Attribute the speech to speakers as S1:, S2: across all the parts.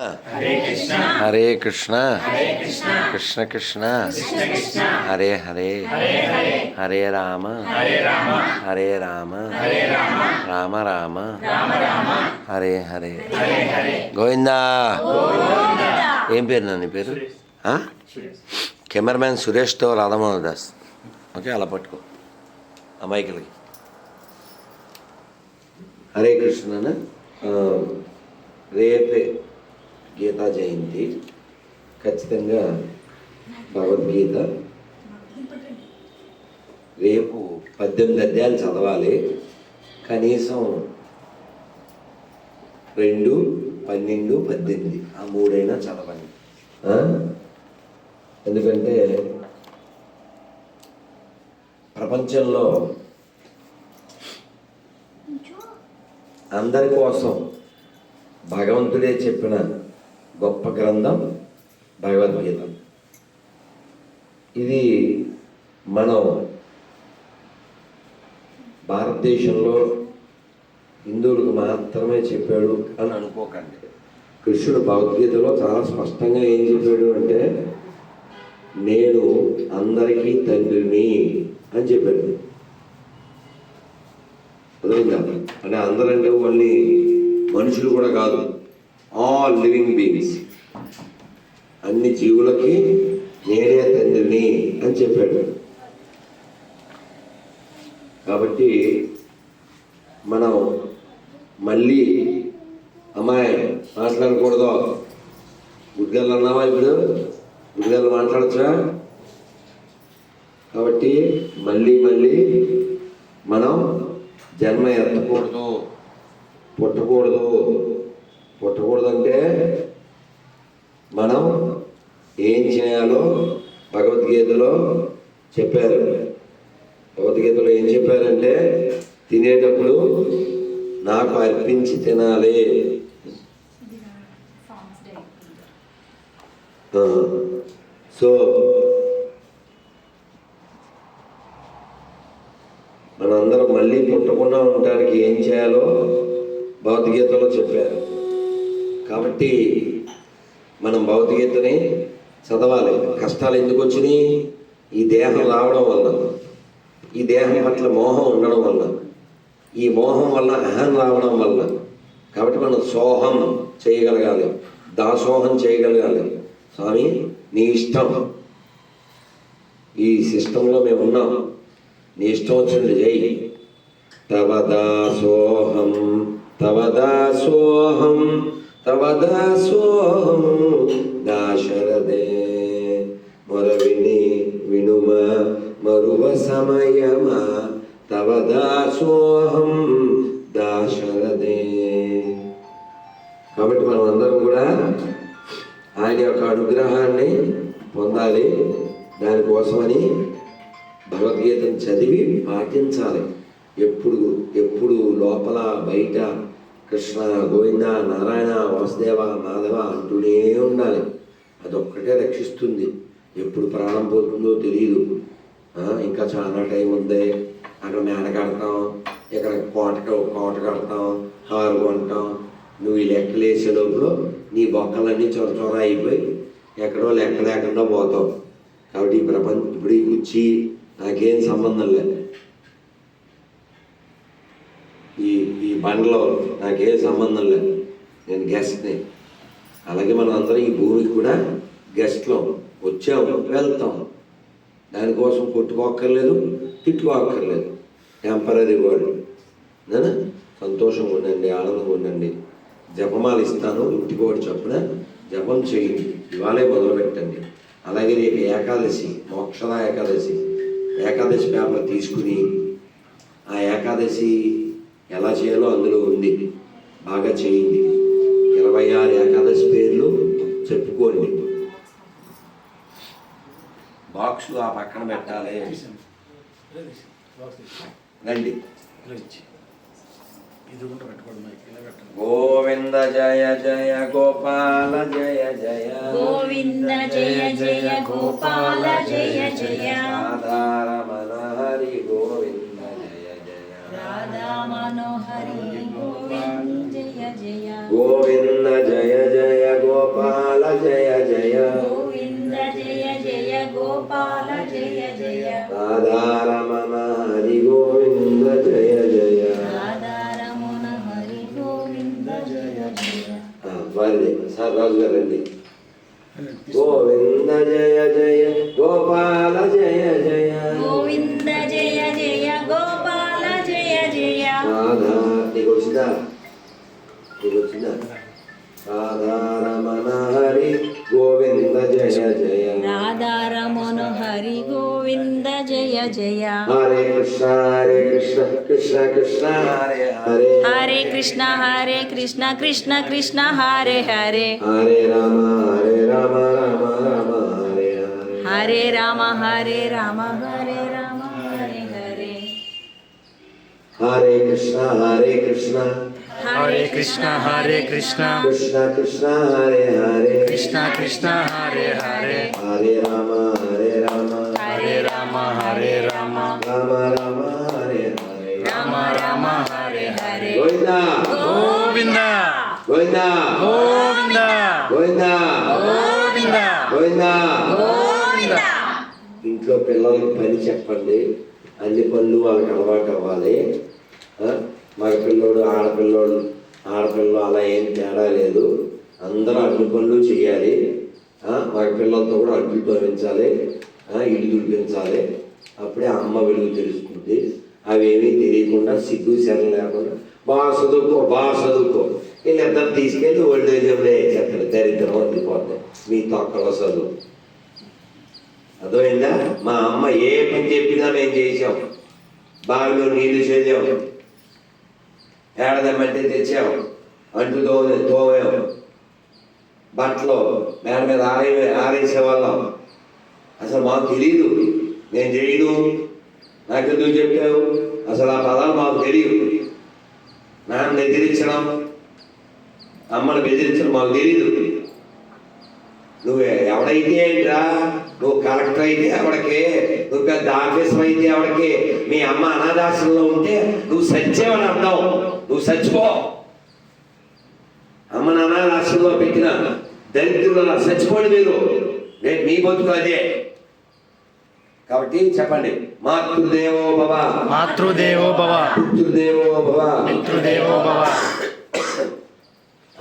S1: హరే కృష్ణ. కృష్ణ. కృష్ణ. హరే హరే. హరే రామ. హరే రామ. రామ. రామ. హరే హరే. గోవిందా. ఏం పేరు నాన్న నీ పేరు? కెమెరామ్యాన్ సురేష్తో రాధామోహన్ దాస్ ఓకే అలా పట్టుకో. ఆ మైకిల్కి. హరే కృష్ణ రేపే. గీతా జయంతి. ఖచ్చితంగా భగవద్గీత. రేపు పద్దెనిమిది అధ్యాయాలు చదవాలి. కనీసం రెండు పన్నెండు పద్దెనిమిది. ఆ మూడైనా చదవండి. ఎందుకంటే ప్రపంచంలో అందరి కోసం భగవంతుడే చెప్పిన గొప్ప గ్రంథం భగవద్గీత. ఇది మనం భారతదేశంలో హిందువులకు మాత్రమే చెప్పాడు అని అనుకోకండి. కృష్ణుడు భగవద్గీతలో చాలా స్పష్టంగా ఏం చెప్పాడు అంటే నేను అందరికీ తండ్రిని అని చెప్పాడు. అర్థమైందా? అంటే అందరంటే మళ్ళీ మనుషులు కూడా కాదు. All living beings. అన్ని జీవులకి నేనే తండ్రిని అని చెప్పాడు. కాబట్టి మనం మళ్ళీ అమ్మాయి మాట్లాడకూడదు. గుడ్గల్లు అన్నావా ఇప్పుడు? గుడ్గల్లు మాట్లాడచ్చా? కాబట్టి మళ్ళీ మళ్ళీ మనం జన్మ ఎత్తకూడదు పుట్టకూడదు. పుట్టకూడదంటే మనం ఏం చేయాలో భగవద్గీతలో చెప్పారు. భగవద్గీతలో ఏం చెప్పారంటే తినేటప్పుడు నాకు అర్పించి తినాలి. సో మనందరం మళ్ళీ పుట్టకుండా ఉండడానికి ఏం చేయాలో భగవద్గీతలో చెప్పారు. కాబట్టి మనం భగవద్గీతని చదవాలి. కష్టాలు ఎందుకు వచ్చినాయి? ఈ దేహం రావడం వల్ల ఈ దేహం పట్ల మోహం ఉండడం వల్ల ఈ మోహం వల్ల అహం రావడం వల్ల. కాబట్టి మనం సోహం చేయగలగాలి. దాసోహం చేయగలగాలి. స్వామి నీ ఇష్టం. ఈ సిస్టంలో మేము ఉన్నాం. నీ ఇష్టం వచ్చినట్టు చేయి. తవ దాసోహం తవ దాసోహం. తవ దాసోహం దాశరథే మొరవిని వినుమ మరువ సమయమా? తవ దాసోహం దాశరథే కాబట్టి మనం అందరం కూడా ఆయన యొక్క అనుగ్రహాన్ని పొందాలి. దానికోసమని భగవద్గీతను చదివి పాటించాలి. ఎప్పుడు ఎప్పుడు లోపల బయట కృష్ణ గోవింద నారాయణ వాసుదేవ మాధవ అంటూనే ఉండాలి. అదొక్కటే రక్షిస్తుంది. ఎప్పుడు ప్రాణం పోతుందో తెలియదు ఇంకా చాలా టైం ఉంది. అక్కడ మేడ కడతాం ఇక్కడ కోట కోట కడతాం కారు కొంటాం. నువ్వు ఈ లెక్కలేసే లోపల నీ బొక్కలన్నీ చొర చొర అయిపోయి ఎక్కడో లెక్క లేకుండా పోతావు. కాబట్టి ఈ ప్రపంచం ఇప్పుడు ఈ కుర్చీ నాకేం సంబంధం లేదు. ఈ ఈ బండ్లో నాకేం సంబంధం లేదు. నేను గెస్ట్ని అలాగే మనం అందరం ఈ భూమికి కూడా గెస్ట్లో వచ్చాం వెళ్తాం దానికోసం కొట్టుకోక్కర్లేదు తిట్టుకోక్కర్లేదు. టెంపరీ వరల్డ్ నేనా? సంతోషంగా ఉండండి ఆనందంగా ఉండండి. జపమాలు ఇస్తాను ఇంటికి చొప్పున జపం చేయండి. ఇవాళే మొదలుపెట్టండి. అలాగే రేపు ఏకాదశి మోక్షద ఏకాదశి. ఏకాదశి పేపర్ తీసుకుని ఆ ఏకాదశి ఎలా చేయాలో అందులో ఉంది. బాగా చేయండి. ఇరవై ఆరు ఏకాదశి పేర్లు చెప్పుకోండి. బాక్స్లు ఆ పక్కన పెట్టాలి. రండి. గోవింద జయ జయ గోపాల జయ జయ.
S2: గోవింద జయ జయ గోపాల జయ జయ.
S1: రాధారమణ హరి గోవింద జయ జయ.
S2: రాధా మనోహరి. गोविंद जय जय
S1: गोपाल जय जय। गोविन्द जय जय गोपाल जय जय। राधारमण हरि गोविन्द जय जय। राधारमण
S2: हरि जय जय। ಬರಲಿ ಸರ್ ರಾಜುಗಾರಲ್ಲಿ
S1: ಗೋವಿಂದ ಜಯ ಜಯ ಗೋಪಾಲ ಜಯ ಜಯ ಗೋವಿಂದ ಜಯ ಜಯ ಗೋಪಾಲ ಜಯ ಜಯ రాధారమణ హరి గోవింద జయ జయ
S2: రాధారమణ హరి గోవింద జయ జయ
S1: హరే కృష్ణ హరే కృష్ణ కృష్ణ కృష్ణ హరే హరే
S2: హరే కృష్ణ హరే కృష్ణ కృష్ణ కృష్ణ హరే హరే
S1: హరే రామ హరే రామ రామ రామ హరే హరే
S2: హరే రామ హరే రామ హరే రామ హరే హరే
S1: హరే కృష్ణ హరే కృష్ణ
S3: హరే కృష్ణ హరే కృష్ణ
S1: కృష్ణ కృష్ణ హరే హరే
S3: కృష్ణ కృష్ణ హరే హరే
S1: హరే రామ హరే రామ
S3: హరే రామ హరే రామ
S1: రామ రామ హరే హరే
S2: రామ రామ హరే హరే
S1: గోవిందా
S3: గోవింద
S1: గోవిందా
S3: గోవింద
S1: గోవిందా
S3: గోవింద
S1: గోవిందా
S2: గోవింద
S1: ఇంట్లో పిల్లలకి పని చెప్పండి. అన్ని పనులు వాళ్ళకి అలవాటు అవ్వాలి. మగపిల్లోడు పిల్లోడు ఆడపిల్లోడు ఆడపిల్లలు అలా ఏం తేడా లేదు. అందరూ అడ్డు పనులు చేయాలి. మగపిల్లలతో మగ పిల్లలతో కూడా అడ్డు తోవించాలి ఇల్లు దుడిపించాలి అప్పుడే అమ్మ వెలుగు తెలుస్తుంది. అవేమీ తెలియకుండా సిగ్గు శర లేకుండా బాగా చదువుకో బాగా చదువుకో. వీళ్ళిద్దరు తీసుకెళ్ళి ఓల్డ్ ఏజ్లో వేసేస్తారు. దరిద్రం అందిపోతాయి మీ తొక్కలో చదువు. అర్థమైందా? మా అమ్మ ఏ పని చెప్పినా మేము చేసాం బావిలో నీళ్ళు చేసాం ఏడదమ్మంటే తెచ్చాం అంటు తో తోమాం బట్టలు మేడ మీద ఆరే ఆరేసేవాళ్ళం అసలు మాకు తెలియదు నేను చేయను. నాకెందుకు చెప్పావు? అసలు ఆ పదాలు మాకు తెలియదు నాన్న ఎదిరించడం అమ్మను బెదిరించడం మాకు తెలియదు నువ్వు ఎవడైతే ఏంట్రా నువ్వు కలెక్టర్ అయితే ఎవడికి? పెద్ద ఆఫీసర్ అయితే ఎవడికి మీ అమ్మ అనాథాశ్రమంలో ఉంటే నువ్వు సచ్చేవని అర్థం. నువ్వు చచ్చిపో అమ్మని అనాథాశ్రమంలో పెట్టిన దరిద్రుల చచ్చిపోండి మీరు. రేపు మీ బతుకు అదే. కాబట్టి చెప్పండి మాతృదేవో భవ.
S3: మాతృదేవో భవ.
S1: పితృదేవో భవ.
S3: పితృదేవో భవ.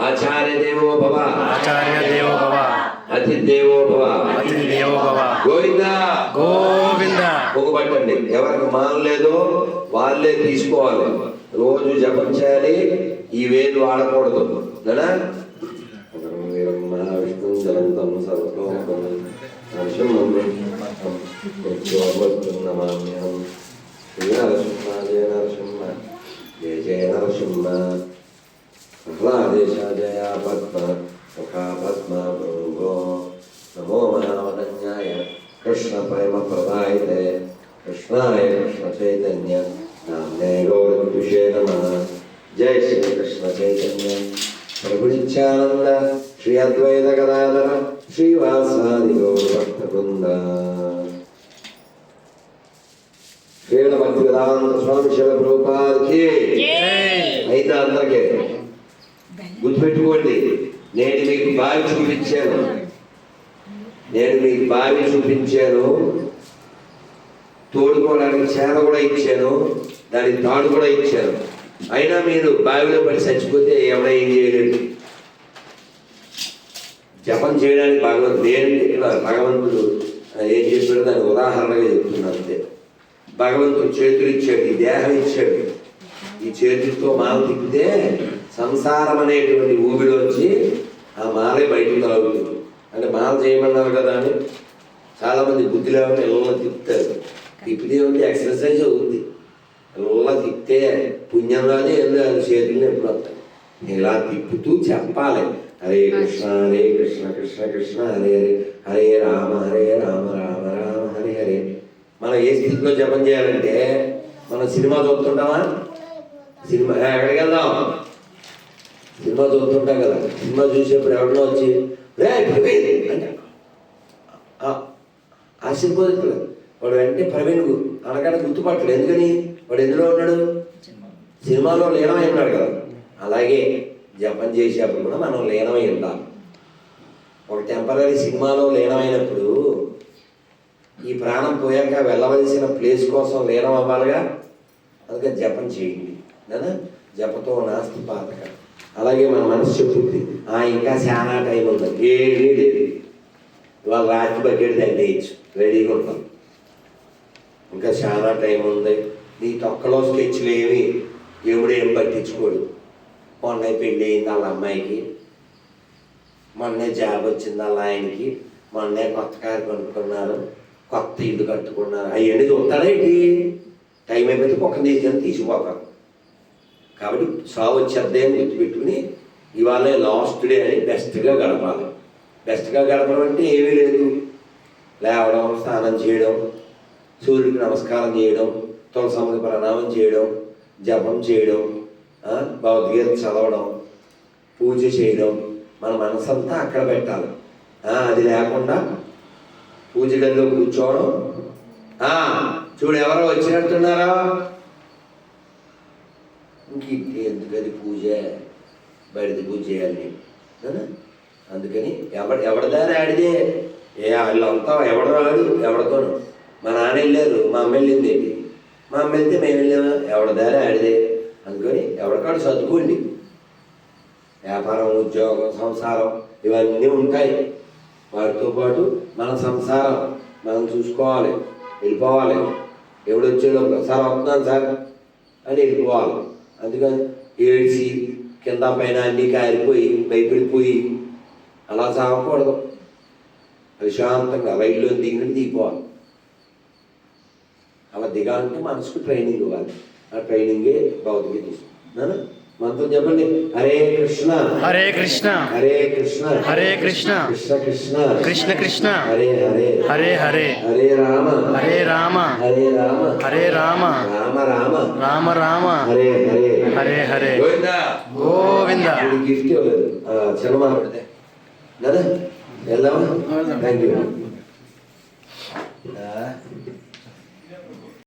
S1: ఆచార్య దేవో భవ.
S3: ఆచార్య దేవో భవ.
S1: అతిథేవో భవ.
S3: అతిథి దేవో భవ.
S1: గోవిందా. పొగబట్టండి ఎవరికి మానలేదో వాళ్ళే తీసుకోవాలి రోజు జపం చేయాలి ఈ వేలు వాడకూడదు కదా మహావిష్ణు జలంతం సర్వలోకం నమామ్యహం శ్రీ నరసింహ జయ నరసింహ జయ జయ నరసింహ ప్రహ్లాదేశ జయ పద్మ ముఖా పద్మ భృంగో నమో మహావదన్యాయ కృష్ణ ప్రేమ ప్రదాయతే కృష్ణాయ కృష్ణ చైతన్య నామ్నే గౌరవిషే నమ జయ శ్రీ కృష్ణ చైతన్య ప్రభు నిత్యానంద శ్రీ అద్వైత గదాధర శ్రీవాసాది గౌర భక్త బృంద శ్రీల భక్తి వేదాంత స్వామి శిల ప్రభుపాదికి అయితే అందరికీ గుర్తుపెట్టుకోండి నేను మీకు బావి చూపించాను. నేను మీకు బావి చూపించాను. తోడుకోవడానికి చేర కూడా ఇచ్చాను దానికి తాడు కూడా ఇచ్చాను. అయినా మీరు బావిలో పడి చచ్చిపోతే ఎవడ ఏం చేయలేదు జపం చేయడానికి భగవంతుడు దేని ఇక్కడ భగవంతుడు ఏం చెప్పాడు దాని ఉదాహరణగా చెప్తున్నాను అంతే. భగవంతుడు చేతులు ఇచ్చాడు ఈ దేహం ఇచ్చాడు. ఈ చేతులతో మాల తిప్పితే సంసారం అనేటువంటి ఊబిలోంచి ఆ మాలే బయటకు తాగుతుంది. అంటే మాల చేయమన్నారు కదా అని చాలామంది బుద్ధి లేవని ఇళ్ళలో తిప్పుతారు. తిప్పితే ఉంది ఎక్సర్సైజ్ అవుతుంది అలా తిప్పితే పుణ్యం రాదు ఏం చేతులు ఎప్పుడు వస్తాయి. ఇలా తిప్పుతూ చెప్పాలి. హరే కృష్ణ హరే కృష్ణ కృష్ణ కృష్ణ హరే హరే హరే రామ హరే రామ రామ రామ హరే హరే. మనం ఏ స్థితిలో జపం చేయాలంటే మనం సినిమా చూస్తుంటామా? సినిమా ఎక్కడికి వెళ్దాం? సినిమా చూస్తుంటాం కదా. సినిమా చూసేప్పుడు ఎవరినో వచ్చి రే అంటే ఆశ్చర్యపోతుంది వాడు వెంటనే ప్రవీణ్ అనగానే గుర్తుపట్టడు ఎందుకని? వాడు ఎందులో ఉన్నాడు? సినిమాలో లీనమై ఉన్నాడు కదా. అలాగే జపం చేసేప్పుడు కూడా మనం లీనమై ఉండాలి. ఒక టెంపరీ సినిమాలో లీనమైనప్పుడు ఈ ప్రాణం పోయాక వెళ్ళవలసిన ప్లేస్ కోసం లీనం అవ్వాలిగా? అందుకే జపం చేయండి. కదా జపతో నాస్తి పాతక. అలాగే మన మనసు చెప్తుంది. "ఆ, ఇంకా చాలా టైం ఉంది. ఏది ఇవాళ రాత్రి బకెట్ దండేయచ్చు రెడీగా ఉంటాం ఇంకా చాలా టైం ఉంది. నీ తొక్కలో స్కెచ్లు ఏమి ఎవడు ఏం పట్టించుకోడు. మొన్న పెళ్ళి అయింది వాళ్ళ అమ్మాయికి. మొన్నే జాబ్ వచ్చింది వాళ్ళ ఆయనకి. మొన్నే కొత్త కారు కొనుక్కున్నారు. కొత్త ఇల్లు కట్టుకున్నారు. అవన్నీ చూస్తాడేంటి టైం అయిపోతే కుక్కని తీసుకొని తీసిపోతారు కాబట్టి సాగు వచ్చేద్దే అని గుర్తుపెట్టుకుని ఇవాళ లాస్ట్ డే అని బెస్ట్గా గడపాలి. బెస్ట్గా గడపడం అంటే ఏమీ లేదు. లేవడం స్నానం చేయడం సూర్యుడికి నమస్కారం చేయడం తులసమ్మకి ప్రణామం చేయడం జపం చేయడం భగవద్గీత చదవడం పూజ చేయడం మన మనసంతా అక్కడ పెట్టాలి. అది లేకుండా పూజ గదిలో కూర్చోవడం. చూడు ఎవరో వచ్చినట్టున్నారా? ఇంక ఎందుకది పూజ? బయటది పూజ చేయాలి. నేను అందుకని ఎవడ ఎవడదారి ఆడిదే? ఏ వాళ్ళంతా ఎవడ రాడు? ఎవడతోను. మా నాన్న వెళ్ళారు మా అమ్మ వెళ్ళింది ఏంటి? మా అమ్మ వెళ్తే మేము వెళ్ళామా? ఎవడదారి ఆడిదే? అందుకని ఎవరికాడు చదువుకోండి వ్యాపారం ఉద్యోగం సంసారం ఇవన్నీ ఉంటాయి. వాటితో పాటు మన సంసారం మనం చూసుకోవాలి వెళ్ళిపోవాలి. ఎవడు వచ్చేలోపు సార్ వస్తున్నాను సార్ అని వెళ్ళిపోవాలి. అందుకని ఏడ్చి కింద పైన అన్నీ కారిపోయి భయపడిపోయి అలా సాగకూడదు ప్రశాంతంగా రైల్లో దిగినట్టు దిగిపోవాలి. అలా దిగాలంటే మనసుకు ట్రైనింగ్ ఇవ్వాలి. ఆ ట్రైనింగే భౌతిక తీసుకున్నాను మనతో చెప్పండి. హరే కృష్ణ.
S3: హరే కృష్ణ.
S1: హరే కృష్ణ.
S3: హరే కృష్ణ.
S1: కృష్ణ కృష్ణ.
S3: కృష్ణ కృష్ణ.
S1: హరే హరే.
S3: హరే హరే.
S1: హరే రామ.
S3: హరే రామ.
S1: హరే రామ.
S3: హరే రామ.
S1: రామ రామ.
S3: రామ రామ.
S1: హరే హరే.
S3: హరే హరే.
S1: గోవిందా.
S3: గోవింద.
S1: గిఫ్ట్ ఇవ్వలేదు. సినిమా పెడితే. కదా వెళ్దామా? Thank you